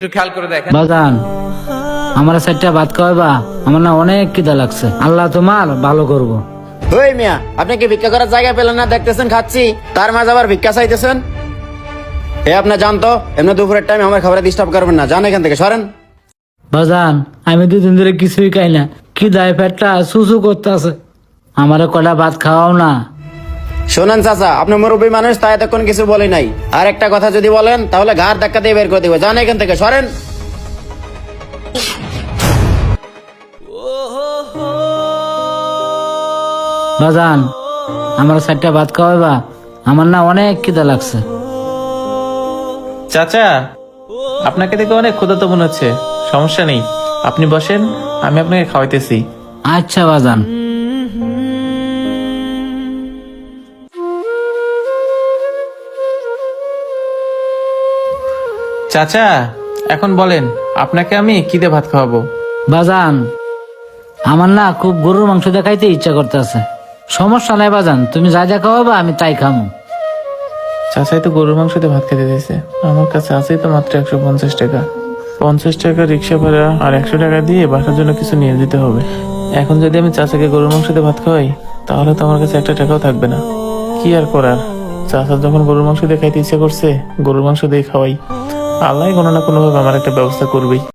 একটু খেয়াল করে দেখেন। বাজান আমার চারটা ভাত খাওয়াবা আমার না অনেক খিদা লাগছে। আল্লাহ তোমার ভালো করব। ওই মিয়া আপনি কি ভিক্ষা করার জায়গা পেলেন না? দেখতেছেন খাচ্ছি। তার মাঝে আবার ভিক্ষা চাইতেছেন? এ আপনি জানতো এমনি দুপুরের টাইমে আমার খাবারে ডিস্টার্ব করবেন না। এখান থেকে সরেন। বাজান আমি দুদিন ধরে কিছুই খাই না। কি দায় পেটটা সুসু করতে আছে আমার কটা ভাত খাওয়াও না। শোনেন চাচা আপনি মুরব্বী মানুষ তাই এতক্ষণ কিছু বলি নাই। আর একটা কথা যদি বলেন তাহলে ঘাড় ধাক্কা দিয়ে বের করে দিবে। জান এখান থেকে সরেন। বাজান আমার চারটা ভাত খাওয়াবা আমার না অনেক খিদা লাগছে। চাচা আপনাকে দেখে অনেক ক্ষুধার্ত মনে হচ্ছে। সমস্যা নেই। আপনি বসেন আমি আপনাকে খাওয়াইতেছি। আচ্ছা বাজান। চাচা এখন বলেন আপনাকে আমি কি দিয়ে ভাত খাওয়াবো? বাজান আমার না খুব গরুর মাংস দেখাইতে ইচ্ছা করতেছে। সমস্যা নাই বাজান তুমি যা যা খাওয়াবা আমি তাই খামো। চাচাই তো গরুর মাংস দিয়ে ভাত খেতে দিয়েছে। আমার কাছে আছেই তো মাত্র একশো পঞ্চাশ টাকা। পঞ্চাশ টাকা রিক্সা ভাড়া আর একশো টাকা দিয়ে বাসার জন্য কিছু নিয়ে যেতে হবে। এখন যদি আমি চাচাকে গরুর মাংস দিয়ে ভাত খাওয়াই তাহলে তো আমার কাছে একটা টাকাও থাকবে না। কি আর করার? চাচা যখন গরুর মাংস দিয়ে খাইতে ইচ্ছা করছে গরুর মাংস দিয়ে খাওয়াই। আল্লাহ কোনো না কোনোভাবে আমার একটা ব্যবস্থা করবেই।